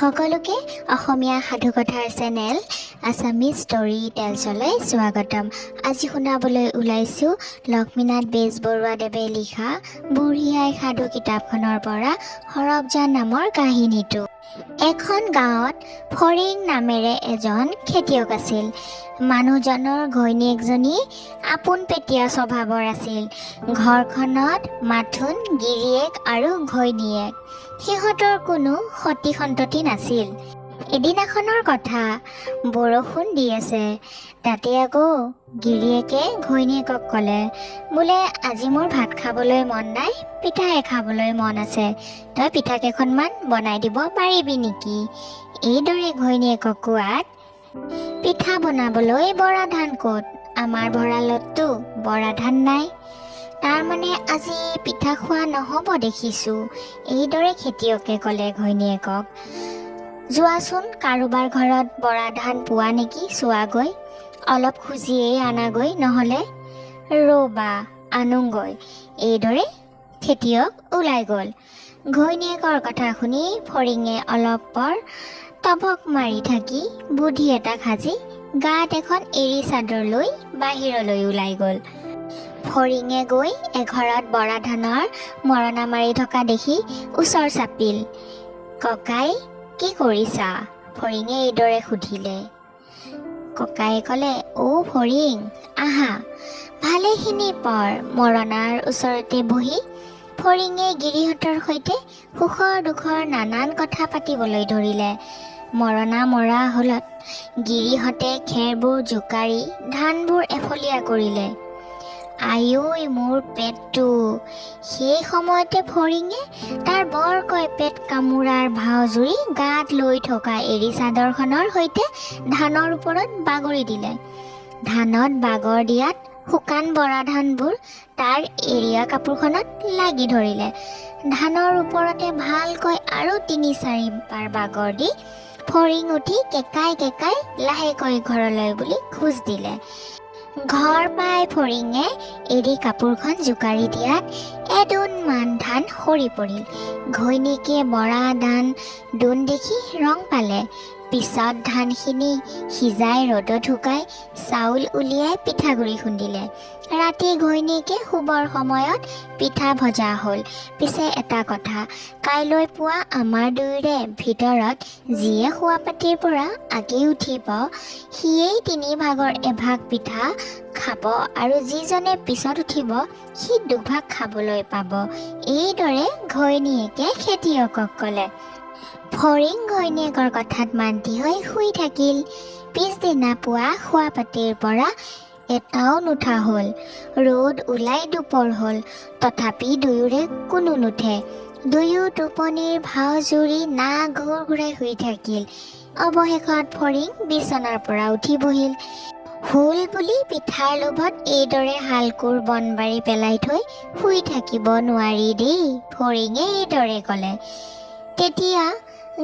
সকলোকে অসমীয়া সাধুকথাৰ channel Assamese story টেলছলৈ স্বাগতম। আজি শুনাবলৈ ওলাইছোঁ লক্ষ্মীনাথ বেজবৰুৱাদেৱে লিখা বুঢ়ী আই সাধু কিতাপখনৰ পৰা সৰবজান নামৰ কাহিনীটো। এখন গাঁৱত ফৰিং নামেৰে এজন খেতিয়ক আছিল। মানুহজনৰ ঘৈণীয়েকজনী আপোন পেটীয়া স্বভাৱৰ আছিল। ঘৰখনত মাথোন গিৰিয়েক আৰু ঘৈণীয়েক। সিহঁতৰ কোনো সতি সন্ততি নাছিল। এদিনাখনৰ কথা। বৰষুণ দি আছে। তাতে আকৌ গিৰিয়েকে ঘৈণীয়েকক ক'লে, বোলে, আজি মোৰ ভাত খাবলৈ মন নাই পিঠাহে খাবলৈ মন আছে। তই পিঠা কেইখনমান বনাই দিব পাৰিবি নেকি? এইদৰে ঘৈণীয়েকক কোৱাত, পিঠা বনাবলৈ বৰা ধান ক'ত? আমাৰ ভঁৰালততো বৰা ধান নাই। তাৰমানে আজি পিঠা খোৱা নহ'ব দেখিছোঁ। এইদৰে খেতিয়কে ক'লে ঘৈণীয়েকক। যোৱাচোন কাৰোবাৰ ঘৰত বৰা ধান পোৱা নেকি চোৱাগৈ। অলপ খুজিয়েই আনাগৈ নহ'লে ৰ'বা আনোগৈ। এইদৰে খেতিয়ক ওলাই গ'ল। ঘৈণীয়েকৰ কথা শুনি ফৰিঙে অলপ পৰ টভক মাৰি থাকি বুদ্ধি এটা সাজি গাত এখন এৰী চাদৰ লৈ বাহিৰলৈ ওলাই গ'ল। ফৰিঙে গৈ এঘৰত বৰা ধানৰ মৰণা মাৰি থকা দেখি ওচৰ চাপিল। ককাই কি কৰিছা? ফৰিঙে এইদৰে সুধিলে। ককাই ক'লে অ' ফৰিং আহা ভালেখিনি পৰ মৰণাৰ ওচৰতে বহি ফৰিঙে গিৰিহঁতৰ সৈতে সুখৰ দুখৰ নানান কথা পাতিবলৈ ধৰিলে। মৰণা মৰা হ'লত গিৰিহঁতে খেৰবোৰ জোকাৰি ধানবোৰ এফলীয়া কৰিলে। আয়ৈ মোৰ পেটটো। সেই সময়তে ফৰিঙে তাৰ বৰকৈ পেট কামোৰাৰ ভাও জুৰি গাত লৈ থকা এৰী চাদৰখনৰ সৈতে ধানৰ ওপৰত বাগৰি দিলে। ধানত বাগৰ দিয়াত শুকান বৰা ধানবোৰ তাৰ এৰীয়া কাপোৰখনত লাগি ধৰিলে। ধানৰ ওপৰতে ভালকৈ আৰু তিনি চাৰিবাৰ বাগৰ দি ফৰিং উঠি কেকাই কেকাই লাহেকৈ ঘৰলৈ বুলি খোজ দিলে। ঘৰ পাই ফৰিঙে এৰি কাপোৰখন জোকাৰি দিয়াত এদোণমান ধান সৰি পৰিল। ঘৈণীয়েকে বৰা ধান দোণ দেখি ৰং পালে। পিছত ধানখিনি সিজাই ৰ'দত শুকাই চাউল উলিয়াই পিঠাগুড়ি খুন্দিলে। ৰাতি ঘৈণীয়েকে শুবৰ সময়ত পিঠা ভজা হ'ল। পিছে এটা কথা কাইলৈ পুৱা আমাৰ দুয়োৰে ভিতৰত যিয়ে শোৱাপাটিৰ পৰা আগেই উঠিব সিয়েই তিনি ভাগৰ এভাগ পিঠা খাব আৰু যিজনে পিছত উঠিব সি দুভাগ খাবলৈ পাব। এইদৰে ঘৈণীয়েকে খেতিয়কক ক'লে। ফৰিং ঘৈণীয়েকৰ কথাত মান্তি হৈ শুই থাকিল। পিছদিনা পুৱা শোৱাপাটিৰ পৰা এটাও নুঠা হ'ল। ৰ'দ ওলাই দুপৰ হ'ল। তথাপি দুয়োৰে কোনো নুঠে। দুয়ো টোপনিৰ ভাও জুৰি না ঘূৰ ঘূৰাই শুই থাকিল। অৱশেষত ফৰিং বিচনাৰ পৰা উঠি বহিল। হুল বুলি পিঠাৰ লোভত এইদৰে শালকোৰ বনবাৰী পেলাই থৈ শুই থাকিব নোৱাৰি দেই ফৰিঙে এইদৰে ক'লে। তেতিয়া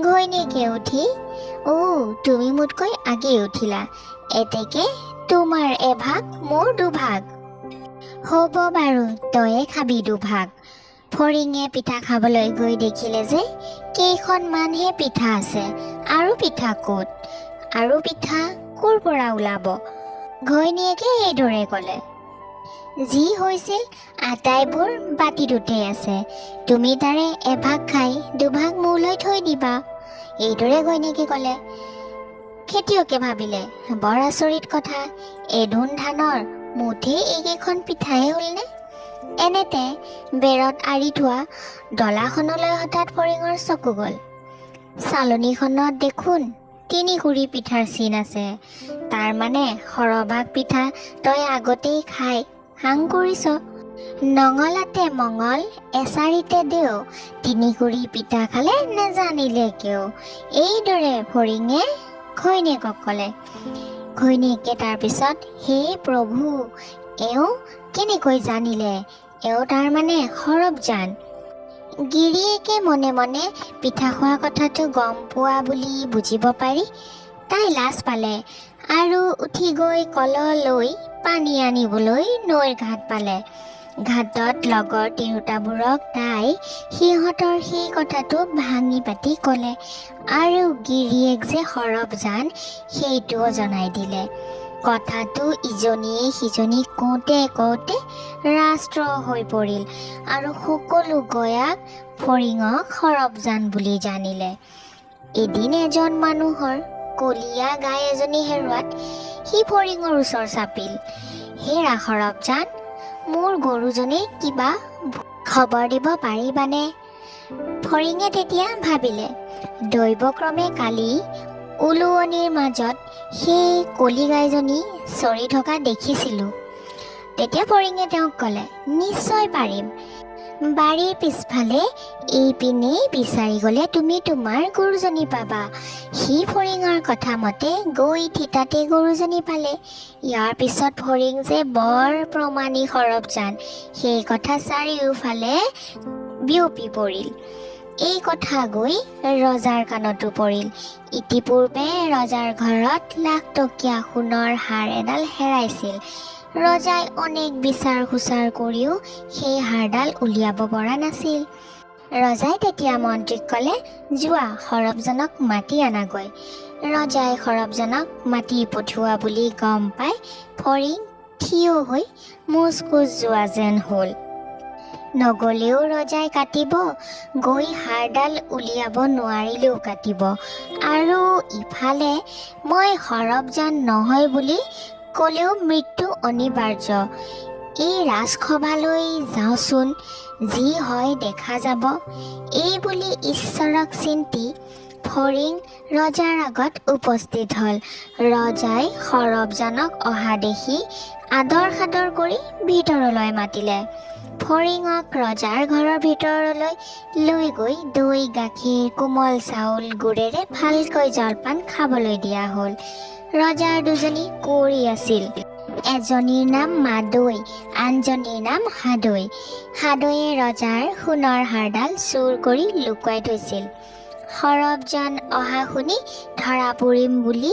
ঘৈণীয়েকে উঠি অ' তুমি মোতকৈ আগেই উঠিলা এতেকে তোমাৰ এভাগ মোৰ দুভাগ। হ'ব বাৰু তয়ে খাবি দুভাগ ফৰিঙে পিঠা খাবলৈ গৈ দেখিলে যে কেইখনমানহে পিঠা আছে আৰু পিঠা ক'ত? আৰু পিঠা ক'ৰ পৰা ওলাব? ঘৈণীয়েকে এইদৰে ক'লে যি হৈছিল আটাইবোৰ বাতিটোতেই আছে। তুমি তাৰে এভাগ খাই দুভাগ মোলৈ থৈ দিবা। এইদৰে ঘৈণীয়েকে ক'লে। খেতিয়কে ভাবিলে বৰ আচৰিত কথা এদোণ ধানৰ মুঠেই এইকেইখন পিঠাহে হ'লনে? এনেতে বেৰত আঁৰি থোৱা ডলাখনলৈ হঠাৎ ফৰিঙৰ চকু গ'ল। চালনীখনত দেখোন তিনি কুৰি পিঠাৰ চিন আছে। তাৰমানে সৰহভাগ পিঠা তই আগতেই খাই হাং কৰিছ। নঙলাতে মঙল এচাৰিতে দেও। তিনিকুৰি পিঠা খালে নেজানিলে কিয়? এইদৰে ফৰিঙে ঘৈণীয়েকক ক'লে ঘৈণীয়েকে তাৰপিছত হে প্ৰভু এওঁ কেনেকৈ জানিলে? এওঁ তাৰমানে সৰবজান। গিৰিয়েকে মনে মনে পিঠা খোৱা কথাটো গম পোৱা বুলি বুজিব পাৰি। তাই লাজ পালে আৰু উঠি গৈ কলহ লৈ পানী আনিবলৈ নৈৰ ঘাট পালে। ঘাটত লগৰ তিৰোতাবোৰক তাই সিহঁতৰ সেই কথাটো ভাঙি পাতি ক'লে আৰু গিৰিয়েক যে সৰবজান সেইটোও জনাই দিলে। কথাটো ইজনীয়ে সিজনীক কওঁতে কওঁতে ৰাষ্ট্ৰ হৈ পৰিল আৰু সকলো গয়াক ফৰিঙক সৰবজান বুলি জানিলে। এদিন এজন মানুহৰ কলীয়া গাই এজনী হেৰুৱাত সি ফৰিঙৰ ওচৰ চাপিল। হেৰা সৰবজান মোৰ গৰুজনীৰ কিবা খবৰ দিব পাৰিবানে? ফৰিঙে তেতিয়া ভাবিলে দৈৱক্ৰমে কালি ওলোৱনিৰ মাজত সেই কলি গাইজনী চৰি থকা দেখিছিলোঁ। তেতিয়া ফৰিঙে তেওঁক ক'লে নিশ্চয় পাৰিম। বাৰীৰ পিছফালে এইপিনে বিচাৰি গ'লে তুমি তোমাৰ গৰুজনী পাবা সি ফৰিঙৰ কথা মতে গৈ থিতাতে গৰুজনী পালে। ইয়াৰ পিছত ফৰিং যে বৰ প্ৰমাণী সৰবজান সেই কথা চাৰিওফালে বিয়পি পৰিল। এই কথা গৈ ৰজাৰ কাণতো পৰিল ইতিপূৰ্বে ৰজাৰ ঘৰত লাখ টকীয়া সোণৰ হাৰ এডাল হেৰাইছিল। ৰজাই অনেক বিচাৰ খোচাৰ কৰিও সেই হাৰডাল উলিয়াব পৰা নাছিল। ৰজাই তেতিয়া মন্ত্ৰীক ক'লে, যোৱা, সৰবজনক মাতি আনাগৈ। ৰজাই সৰবজনক মাতি পঠিওৱা বুলি গম পাই ফৰিং থিয় হৈ মুচ কোচ যোৱা যেন হ'ল। নগ'লেও ৰজাই কাটিব গৈ হাৰডাল উলিয়াব নোৱাৰিলেও কাটিব। আৰু ইফালে মই সৰবজান নহয় বুলি ক'লেও মৃত্যু অনিবাৰ্য। এই ৰাজসভালৈ যাওঁচোন যি হয় দেখা যাব। এই বুলি ঈশ্বৰক চিন্তি ফৰিং ৰজাৰ আগত উপস্থিত হ'ল। ৰজাই সৰবজানক অহা দেখি আদৰ সাদৰ কৰি ভিতৰলৈ মাতিলে। ফৰিঙক ৰজাৰ ঘৰৰ ভিতৰলৈ লৈ গৈ দৈ গাখীৰ কোমল চাউল গুড়েৰে ভালকৈ জলপান খাবলৈ দিয়া হ'ল। ৰজাৰ দুজনী কুঁৱৰী আছিল। এজনীৰ নাম মাদৈ আনজনীৰ নাম হাদৈ। হাদৈয়ে ৰজাৰ সোণৰ হাৰডাল চুৰ কৰি লুকুৱাই থৈছিল। সৰবজান অহা শুনি ধৰা পৰিম বুলি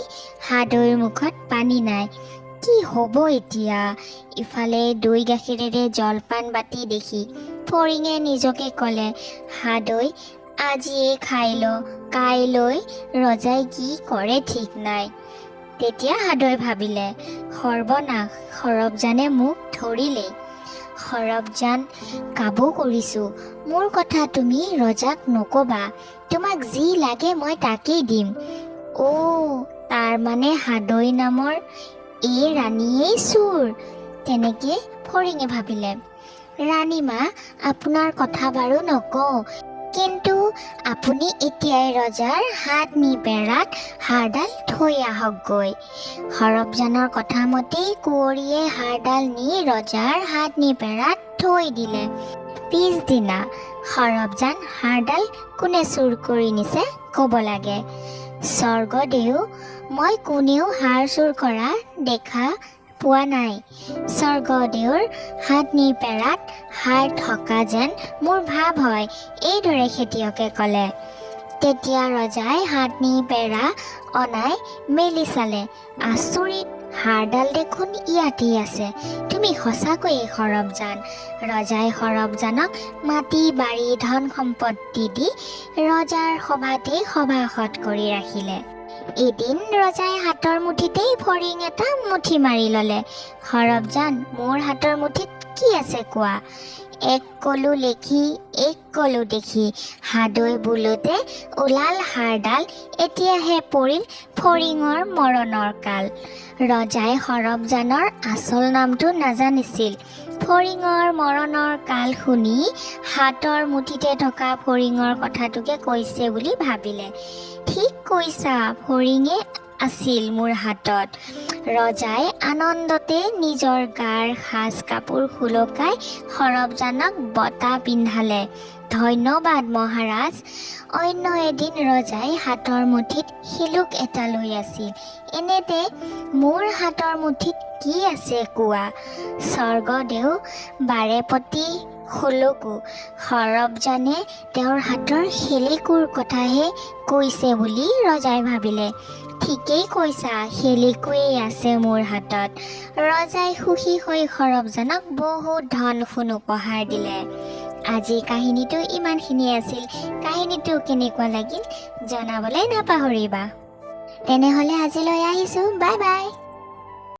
হাদৈৰ মুখত পানী নাই। কি হ'ব এতিয়া? ইফালে দৈ গাখীৰেৰে জলপান বাতি দেখি ফৰিঙে নিজকে ক'লে হাদৈ আজিয়ে খাই ল কাইলৈ ৰজাই কি কৰে ঠিক নাই? তেতিয়া হাদৈ ভাবিলে সৰ্বনাশ সৰবজানে মোক ধৰিলেই সৰবজান কাবৌ কৰিছোঁ। মোৰ কথা তুমি ৰজাক নক'বা। তোমাক যি লাগে মই তাকেই দিম। অ' তাৰ মানে হাদৈ নামৰ এই ৰাণীয়েই চোৰ তেনেকৈ ফৰিঙে ভাবিলে। ৰাণীমা আপোনাৰ কথা বাৰু নকওঁ, কিন্তু আপুনি এতিয়াই ৰজাৰ হাত নিপেৰাত হাৰডাল থৈ আহকগৈ। সৰবজানৰ কথা মতেই কুঁৱৰীয়ে হাড়ডাল নি ৰজাৰ হাত নিপেৰাত থৈ দিলে। পিছদিনা সৰবজান হাড়ডাল কোনে চুৰ কৰি নিছে ক'ব লাগে। স্বৰ্গদেউ, মই কোনেও হাড় চুৰ কৰা দেখা পোৱা নাই। স্বৰ্গদেউৰ হাত নিপেৰাত হাড় থকা যেন মোৰ ভাৱ হয়, এইদৰে খেতিয়কে ক'লে। তেতিয়া ৰজাই হাত নিপেৰা অনাই মেলি চালে। আচৰিত হাৰডাল দেখোন ইয়াতেই আছে। তুমি সঁচাকৈয়ে সৰবজান ৰজাই সৰবজানক মাটি, বাৰী, ধন, সম্পত্তি দি ৰজাৰ সভাতেই সভাসদ কৰি ৰাখিলে। এদিন ৰজাই হাতৰ মুঠিতেই ফৰিং এটা মুঠি মাৰি ল'লে। সৰবজান মোৰ হাতৰ মুঠিত কি আছে কোৱা? এক কলো লেখি এক কলো দেখি। হাদৈ বোলোতে ওলাল হাৰডাল এতিয়াহে পৰিল ফৰিঙৰ মৰণৰ কাল। ৰজাই সৰবজানৰ আচল নামটো নাজানিছিল। ফৰিঙৰ মৰণৰ কাল শুনি হাতৰ মুঠিতে থকা ফৰিঙৰ কথাটোকে কৈছে বুলি ভাবিলে। ঠিক কৈছা ফৰিঙে আছিল মোৰ হাতত। ৰজাই আনন্দতে নিজৰ গাৰ সাজ কাপোৰ সুলকাই সৰবজানক বঁটা পিন্ধালে। ধন্যবাদ মহাৰাজ। অন্য এদিন ৰজাই হাতৰ মুঠিত শিলুক এটা লৈ আছিল। এনেতে মোৰ হাতৰ মুঠিত কি আছে কোৱা? স্বৰ্গদেউ বাৰেপতি শুলকো সৰবজানে তেওঁৰ হাতৰ শিলিকুৰ কথাহে কৈছে বুলি ৰজাই ভাবিলে। ঠিকেই কৈছা শেলিকৈয়ে আছে মোৰ হাতত। ৰজাই সুখী হৈ সৰবজনক বহুত ধন সোণ উপহাৰ দিলে। আজি কাহিনীটো ইমানখিনিয়ে আছিল। কাহিনীটো কেনেকুৱা লাগিল জনাবলৈ নাপাহৰিবা। তেনেহ'লে আজিলৈ আহিছোঁ। Bye bye.